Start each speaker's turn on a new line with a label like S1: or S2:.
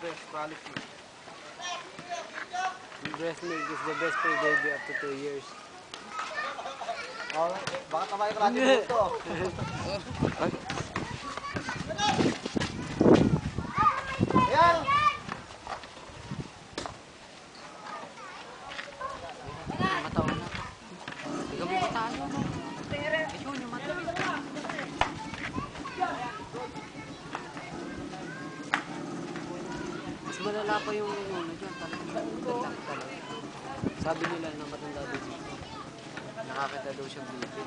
S1: fresh policy. The breast milk is the best for baby up to 2 years.
S2: Oh, baka tamay ka natin dito.
S3: Mas malala pa yung ano dyan. Talagang.
S1: Sabi nila na matanda din dito.
S3: Nakakita daw siyang bibig.